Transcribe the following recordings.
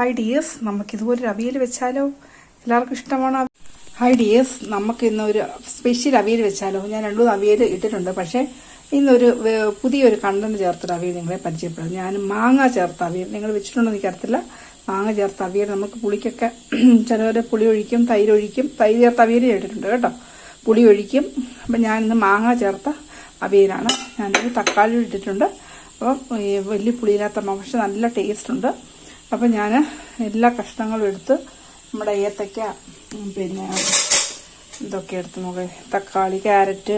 Hi dears നമുക്ക് ഇതുപോലെ ഒരു അവിയൽ വെച്ചാലോ? എല്ലാവർക്കും ഇഷ്ടമാണോ? ഹൈ ഡിയേഴ്സ് നമുക്ക് ഇന്ന് ഒരു സ്പെഷ്യൽ അവിയൽ വെച്ചാലോ? ഞാൻ രണ്ടു മൂന്ന് അവിയൽ ഇട്ടിട്ടുണ്ട്. പക്ഷേ ഇന്നൊരു പുതിയൊരു കണ്ടന്റ് ചേർത്തൊരു അവിയൽ നിങ്ങളെ പരിചയപ്പെടും ഞാൻ മാങ്ങ ചേർത്ത അവിയൽ. നിങ്ങൾ വെച്ചിട്ടുണ്ടോ എനിക്കറിയത്തില്ല. മാങ്ങ ചേർത്ത അവിയൽ നമുക്ക് പുളിക്കൊക്കെ ചിലവർ പുളി ഒഴിക്കും തൈര് ഒഴിക്കും. തൈര് ചേർത്ത അവിയൽ ഇട്ടിട്ടുണ്ട് കേട്ടോ. പുളി ഒഴിക്കും. അപ്പം ഇന്ന് മാങ്ങ ചേർത്ത അവിയലാണ്. ഞാനൊരു തക്കാളി ഇട്ടിട്ടുണ്ട്. അപ്പം വലിയ പുളിയില്ലാത്ത പക്ഷെ നല്ല ടേസ്റ്റ് ഉണ്ട്. അപ്പം ഞാൻ എല്ലാ കഷ്ണങ്ങളും എടുത്ത് നമ്മുടെ ഏത്തയ്ക്ക പിന്നെ ഇതൊക്കെ എടുത്ത് നോക്കി തക്കാളി ക്യാരറ്റ്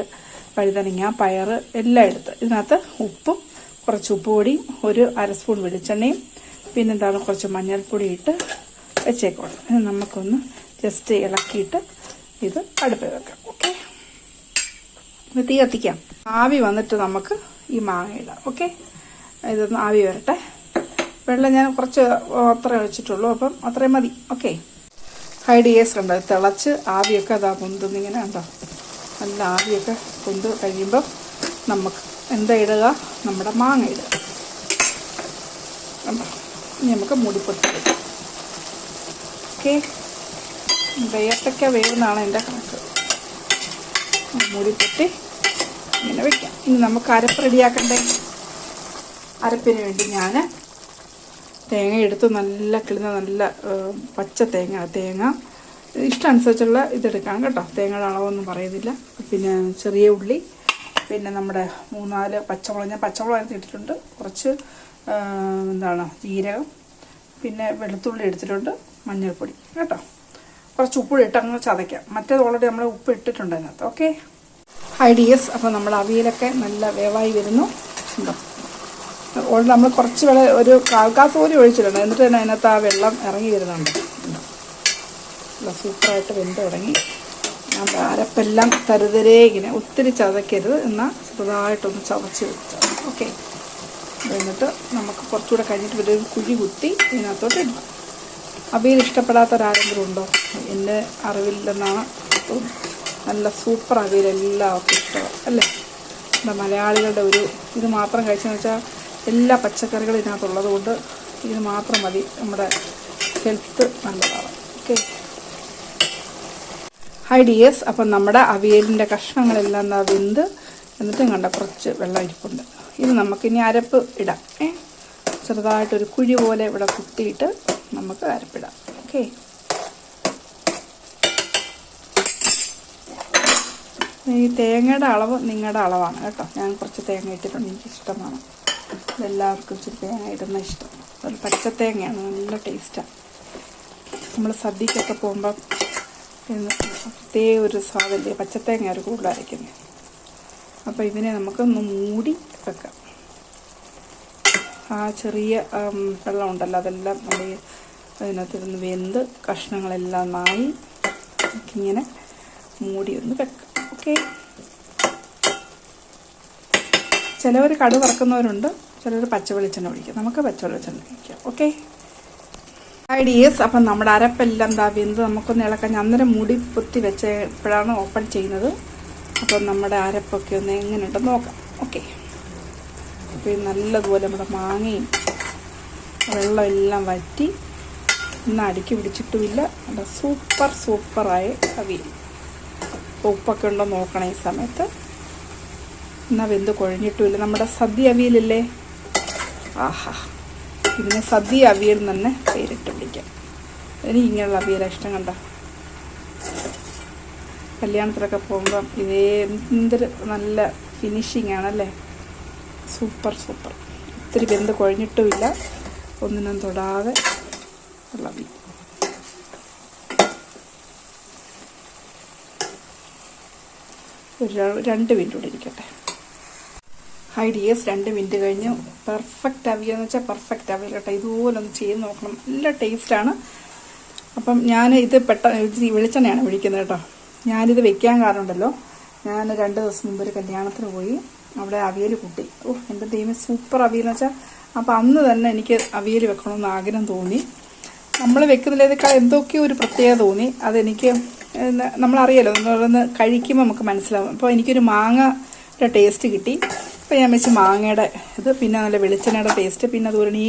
വഴുതനങ്ങ പയർ എല്ലാം എടുത്ത്. ഇതിനകത്ത് ഉപ്പും കുറച്ച് ഉപ്പ് പൊടിയും ഒരു അര സ്പൂൺ വെളിച്ചെണ്ണയും പിന്നെന്താണ് കുറച്ച് മഞ്ഞൾപ്പൊടി ഇട്ട് വെച്ചേക്കോളാം ഇത് നമുക്കൊന്ന് ജസ്റ്റ് ഇളക്കിയിട്ട് ഇത് അടുപ്പിൽ വെക്കാം. ഓക്കെ തീ കത്തിക്കാം. ആവി വന്നിട്ട് നമുക്ക് ഈ മാങ്ങ ഇടാം. ഓക്കെ ഇതൊന്ന് ആവി വരട്ടെ. വെള്ളം ഞാൻ കുറച്ച് അത്ര വെച്ചിട്ടുള്ളൂ. അപ്പം അത്രയും മതി. ഓക്കെ. ഹൈ ഡിയേഴ്സ് കണ്ടോ? തിളച്ച് ആവിയൊക്കെ അതാ പൊന്തുന്നിങ്ങനെ കണ്ടോ? നല്ല ആവിയൊക്കെ പൊന്ത് കഴിയുമ്പോൾ നമുക്ക് എന്താ ഇടുക? നമ്മുടെ മാങ്ങ ഇടുക. ഇനി നമുക്ക് മുടിപ്പൊട്ട് ഓക്കെ. ഏത്തക്ക വേവുന്നതാണ് എന്റെ കണക്ക്. മൂടിപ്പൊട്ടി ഇങ്ങനെ വെക്കാം. ഇനി നമുക്ക് അരപ്പ് റെഡിയാക്കണ്ടേ അരപ്പിന് വേണ്ടി ഞാൻ തേങ്ങ എടുത്ത് നല്ല കിളിന്ന നല്ല പച്ച തേങ്ങ തേങ്ങ. ഇഷ്ടമനുസരിച്ചുള്ള ഇതെടുക്കണം കേട്ടോ. തേങ്ങയുടെ അളവൊന്നും പറയുന്നില്ല. പിന്നെ ചെറിയ ഉള്ളി പിന്നെ നമ്മുടെ മൂന്നാൽ പച്ചമുളക് ഞാൻ പച്ചമുളക് ഇട്ടിട്ടുണ്ട്. കുറച്ച് എന്താണ് ജീരകം പിന്നെ വെളുത്തുള്ളി എടുത്തിട്ടുണ്ട് മഞ്ഞൾപ്പൊടി കേട്ടോ. കുറച്ച് ഉപ്പ് ഇട്ട് അങ്ങ് ചതയ്ക്കാം. മറ്റേത് ഓൾറെഡി നമ്മൾ ഉപ്പ് ഇട്ടിട്ടുണ്ട് അതിനകത്ത്. ഓക്കെ ഹൈഡിയസ് അപ്പോൾ നമ്മൾ അവിയലൊക്കെ നല്ല വേവായി വരുന്നു. ഉണ്ടോ? ഓൾറെഡി നമ്മൾ കുറച്ച് വെള്ളം ഒരു കാൽക്കാസ് പോലും ഒഴിച്ചിട്ടുണ്ട്. എന്നിട്ട് തന്നെ അതിനകത്ത് ആ വെള്ളം ഇറങ്ങി വരുന്നുണ്ട്? നല്ല സൂപ്പറായിട്ട് വെന്ത് തുടങ്ങി. ഞാൻ അരപ്പെല്ലാം തരുതരേ ഇങ്ങനെ ഒത്തിരി ചതയ്ക്കരുത് എന്നാൽ ചെറുതായിട്ടൊന്ന് ചതച്ച് വെച്ചാൽ ഓക്കെ. എന്നിട്ട് നമുക്ക് കുറച്ചുകൂടെ കഴിഞ്ഞിട്ട് ഒരു കുഴി കുത്തി ഇതിനകത്തോട്ട് ഇടണം അവിയൽ ഇഷ്ടപ്പെടാത്തൊരാരെങ്കിലും ഉണ്ടോ? എന്റെ അറിവില്ലെന്നാണ് നല്ല സൂപ്പർ അവിയൽ എല്ലാവർക്കും ഇഷ്ടമാണ്. അല്ലേ? നമ്മുടെ മലയാളികളുടെ ഒരു ഇത് മാത്രം കഴിച്ചെന്ന് വെച്ചാൽ എല്ലാ പച്ചക്കറികളും ഇതിനകത്തുള്ളത് കൊണ്ട് ഇത് മാത്രം മതി. നമ്മുടെ ഹെൽത്ത് നല്ലതാണ്. ഓക്കെ ഹൈ ഡിയേഴ്സ് അപ്പം നമ്മുടെ അവിയലിന്റെ കഷ്ണങ്ങളെല്ലാം എന്താ വെന്ത് എന്നിട്ടും കണ്ട കുറച്ച് വെള്ളം ഇരിപ്പുണ്ട്. ഇത് നമുക്കിനി അരപ്പ് ഇടാം. ഏ? ചെറുതായിട്ടൊരു കുഴി പോലെ ഇവിടെ കുത്തിയിട്ട് നമുക്ക് അരപ്പിടാം. ഓക്കെ ഈ തേങ്ങയുടെ അളവ് നിങ്ങളുടെ അളവാണ് കേട്ടോ. ഞാൻ കുറച്ച് തേങ്ങ ഇട്ടിട്ടുണ്ട്. എനിക്ക് ഇഷ്ടമാണ് എല്ലാവർക്കും ഇച്ചിരി തേങ്ങ ഇടുന്ന ഇഷ്ടം. ഒരു പച്ച തേങ്ങയാണ് നല്ല ടേസ്റ്റാണ് നമ്മൾ സദ്യക്കൊക്കെ പോകുമ്പം പ്രത്യേക ഒരു സ്വാദല്ലേ പച്ചത്തേങ്ങ ഒരു കൂടുതൽ അരയ്ക്കുന്നത് അപ്പോൾ ഇതിനെ നമുക്കൊന്ന് മൂടി വെക്കാം. ആ ചെറിയ വെള്ളം ഉണ്ടല്ലോ അതെല്ലാം നമ്മൾ അതിനകത്തിരുന്ന് വെന്ത് കഷ്ണങ്ങളെല്ലാം നായി ഇങ്ങനെ മൂടി ഒന്ന് വെക്കാം. ഓക്കെ ചിലവർ കടു വറക്കുന്നവരുണ്ട്. ചിലർ പച്ച വെളിച്ചെണ്ണ ഒഴിക്കും. നമുക്ക് പച്ച വെളിച്ചെണ്ണ ഒഴിക്കാം ഓക്കെ ഐഡിയസ് അപ്പം നമ്മുടെ അരപ്പെല്ലാം വെന്ത് നമുക്കൊന്ന് ഇളക്കാൻ. അന്നേരം മുടി പൊത്തി വെച്ചപ്പോഴാണ് ഓപ്പൺ ചെയ്യുന്നത്. അപ്പം നമ്മുടെ അരപ്പൊക്കെ ഒന്ന് എങ്ങനെയുണ്ടെന്ന് നോക്കാം. ഓക്കെ അപ്പോൾ നല്ലതുപോലെ നമ്മുടെ മാങ്ങയും വെള്ളം എല്ലാം വറ്റി ഒന്നും അടുക്കി പിടിച്ചിട്ടുമില്ല. നല്ല സൂപ്പർ സൂപ്പറായി അപ്പോൾ ഉപ്പൊക്കെ ഉണ്ടോ നോക്കണം ഈ സമയത്ത്. എന്നാൽ വെന്ത് കുഴഞ്ഞിട്ടുമില്ല. നമ്മുടെ സദ്യ അവിയലില്ലേ ആഹാ. ഇതിന് സദ്യ അവിയൽ തന്നെ പേരിട്ട് വിളിക്കാം. എനിക്ക് ഇങ്ങനെയുള്ള അവിയലാണ് ഇഷ്ടം കണ്ട. കല്യാണത്തിലൊക്കെ പോകുമ്പം ഇതേ എന്തൊരു നല്ല ഫിനിഷിംഗ് ആണല്ലേ സൂപ്പർ സൂപ്പർ. ഒത്തിരി വെന്ത് കുഴഞ്ഞിട്ടുമില്ല. ഒന്നിനും തൊടാതെ ഉള്ള അവിയൽ ഒരു രണ്ട് മിനിറ്റ് കൂടെ ഇരിക്കട്ടെ. ഹൈ ഡിയേഴ്സ് രണ്ട് മിനിറ്റ് കഴിഞ്ഞ് പെർഫെക്റ്റ് അവിയൽ എന്ന് വെച്ചാൽ പെർഫെക്റ്റ് അവിയൽ കേട്ടോ. ഇതുപോലെ ഒന്ന് ചെയ്ത് നോക്കണം. നല്ല ടേസ്റ്റാണ് അപ്പം ഞാൻ ഇത് പെട്ടെന്ന് വെളിച്ചെണ്ണയാണ് വിളിക്കുന്നത് കേട്ടോ. ഞാനിത് വെക്കാൻ കാരണമുണ്ടല്ലോ. ഞാൻ രണ്ട് ദിവസം മുമ്പ് ഒരു കല്യാണത്തിന് പോയി അവിടെ അവിയൽ കൂട്ടി. ഓ എന്റെ ദൈവം സൂപ്പർ അവിയൽ എന്ന് വെച്ചാൽ അപ്പം അന്ന് തന്നെ എനിക്ക് അവിയൽ വെക്കണമെന്ന് ആഗ്രഹം തോന്നി. നമ്മൾ വെക്കുന്നതിലേക്കാൾ എന്തൊക്കെയോ ഒരു പ്രത്യേകത തോന്നി. അതെനിക്ക് നമ്മളറിയാലോ നമ്മളറിയാലോ നമ്മളൊന്ന് കഴിക്കുമ്പോൾ നമുക്ക് മനസ്സിലാവും. അപ്പോൾ എനിക്കൊരു മാങ്ങയുടെ ടേസ്റ്റ് കിട്ടി. അപ്പോൾ ഞാൻ വെച്ച് മാങ്ങയുടെ ഇത് പിന്നെ നല്ല വെളിച്ചെണ്ണയുടെ ടേസ്റ്റ് പിന്നെ അതുപോലെ ഈ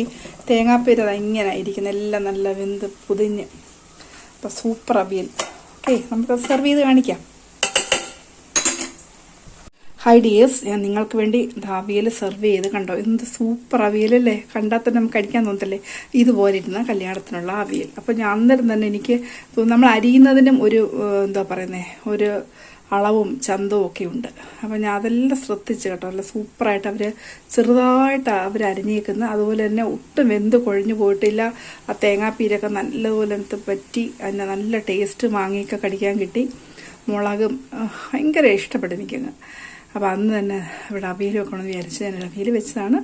തേങ്ങാപ്പേര് അത് ഇങ്ങനെ ഇരിക്കുന്ന എല്ലാം നല്ല വെന്ത് പുതിഞ്ഞ്. അപ്പം സൂപ്പർ അവിയൽ. ഓക്കെ നമുക്ക് സെർവ് ചെയ്ത് കാണിക്കാം. ഹൈ ഡിയേഴ്സ് ഞാൻ നിങ്ങൾക്ക് വേണ്ടി അവിയൽ സെർവ് ചെയ്ത് കണ്ടോ? എന്ത് സൂപ്പർ അവിയലല്ലേ കണ്ടാൽ തന്നെ നമുക്ക് കഴിക്കാൻ തോന്നത്തില്ലേ? ഇതുപോലെ ഇരുന്ന കല്യാണത്തിനുള്ള അവിയൽ. അപ്പോൾ ഞാൻ അന്നേരം തന്നെ എനിക്ക് നമ്മൾ അരിയുന്നതിനും ഒരു എന്താ പറയുന്നത് ഒരു അളവും ചന്തവും ഒക്കെ ഉണ്ട്. അപ്പോൾ ഞാൻ അതെല്ലാം ശ്രദ്ധിച്ച് കേട്ടോ. നല്ല സൂപ്പറായിട്ട് അവർ ചെറുതായിട്ട് അവർ അരിഞ്ഞേക്കുന്നത് അതുപോലെ തന്നെ ഒട്ടും വെന്ത് കുഴഞ്ഞു പോയിട്ടില്ല. ആ തേങ്ങാപ്പീരൊക്കെ നല്ലതുപോലെ പറ്റി അതിന്റെ നല്ല ടേസ്റ്റ് മാങ്ങയൊക്കെ കടിക്കാൻ കിട്ടി. മുളകും ഭയങ്കര ഇഷ്ടപ്പെട്ടു എനിക്കങ്ങ്. അപ്പോൾ അന്ന് തന്നെ ഇവിടെ അവിയൽ വെക്കണമെന്ന് വിചാരിച്ച് ഞാൻ അവിയൽ വെച്ചതാണ്.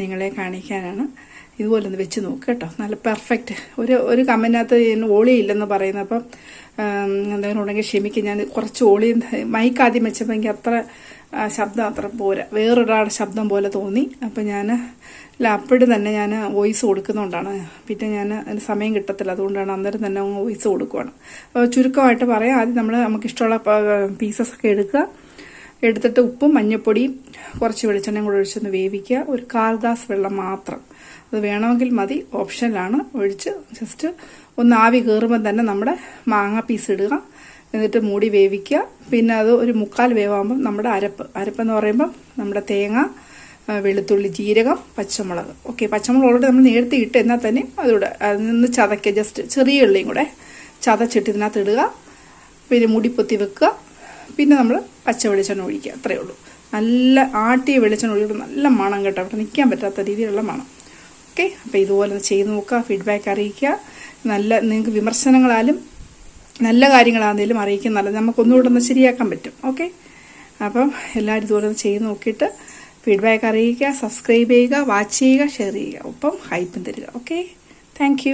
നിങ്ങളെ കാണിക്കാനാണ്. ഇതുപോലെ ഒന്ന് വെച്ച് നോക്കുക കേട്ടോ. നല്ല പെർഫെക്റ്റ് ഒരു ഒരു കമ്മിനകത്ത് ഓളിയില്ലെന്ന് പറയുന്നത് അപ്പം എന്തെങ്കിലും ഉണ്ടെങ്കിൽ ക്ഷമിക്കും. ഞാൻ കുറച്ച് ഓളി മൈക്ക് ആദ്യം വെച്ചപ്പോൾ എനിക്ക് അത്ര ശബ്ദം അത്ര പോരാ. വേറൊരാളുടെ ശബ്ദം പോലെ തോന്നി. അപ്പം ഞാൻ അപ്പോഴും തന്നെ ഞാൻ വോയിസ് കൊടുക്കുന്നതുകൊണ്ടാണ് പിന്നെ ഞാൻ അതിന് സമയം കിട്ടത്തില്ല. അതുകൊണ്ടാണ് അന്നേരം തന്നെ വോയിസ് കൊടുക്കുവാണ്. ചുരുക്കമായിട്ട് പറയാം. ആദ്യം നമ്മൾ നമുക്ക് ഇഷ്ടമുള്ള പീസസ് ഒക്കെ എടുക്കുക. എടുത്തിട്ട് ഉപ്പും മഞ്ഞപ്പൊടിയും കുറച്ച് വെളിച്ചെണ്ണയും കൂടെ ഒഴിച്ചൊന്ന് വേവിക്കുക. ഒരു കാൽ ഗ്ലാസ് വെള്ളം മാത്രം. അത് വേണമെങ്കിൽ മതി. ഓപ്ഷനിലാണ് ഒഴിച്ച് ജസ്റ്റ് ഒന്ന് ആവി കയറുമ്പോൾ തന്നെ നമ്മുടെ മാങ്ങ പീസ് ഇടുക. എന്നിട്ട് മൂടി വേവിക്കുക. പിന്നെ അത് ഒരു മുക്കാൽ വേവാകുമ്പം നമ്മുടെ അരപ്പ്. അരപ്പെന്ന് പറയുമ്പം നമ്മുടെ തേങ്ങ വെളുത്തുള്ളി ജീരകം പച്ചമുളക്. ഓക്കെ പച്ചമുളക് ഓൾറെഡി നമ്മൾ നേരത്തെ ഇട്ട് എന്നാൽ തന്നെ അതിലൂടെ അതിൽ നിന്ന് ചതയ്ക്കുക. ജസ്റ്റ് ചെറിയ ഉള്ളിയും കൂടെ ചതച്ചിട്ട് ഇതിനകത്ത് ഇടുക. പിന്നെ മുടി പൊത്തി വെക്കുക. പിന്നെ നമ്മൾ പച്ച വെളിച്ചെണ്ണ ഒഴിക്കുക. അത്രയേ ഉള്ളൂ. നല്ല ആട്ടിയ വെളിച്ചെണ്ണ ഒഴിക്കുമ്പോൾ നല്ല മണം കേട്ടോ. അവിടെ നിൽക്കാൻ പറ്റാത്ത രീതിയിലുള്ള മണം. ഓക്കെ അപ്പോൾ ഇതുപോലെ ചെയ്ത് നോക്കുക. ഫീഡ്ബാക്ക് അറിയിക്കുക. നല്ല നിങ്ങൾക്ക് വിമർശനങ്ങളാലും നല്ല കാര്യങ്ങളാണെങ്കിലും അറിയിക്കും നല്ലത് നമുക്കൊന്നുകൂടെ ഒന്ന് ശരിയാക്കാൻ പറ്റും. ഓക്കെ അപ്പം എല്ലാവരും ഇതുപോലെ ഒന്ന് ചെയ്ത് നോക്കിയിട്ട് ഫീഡ്ബാക്ക് അറിയിക്കുക സബ്സ്ക്രൈബ് ചെയ്യുക വാച്ച് ചെയ്യുക ഷെയർ ചെയ്യുക. ഒപ്പം ഹൈപ്പും തരിക. Okay thank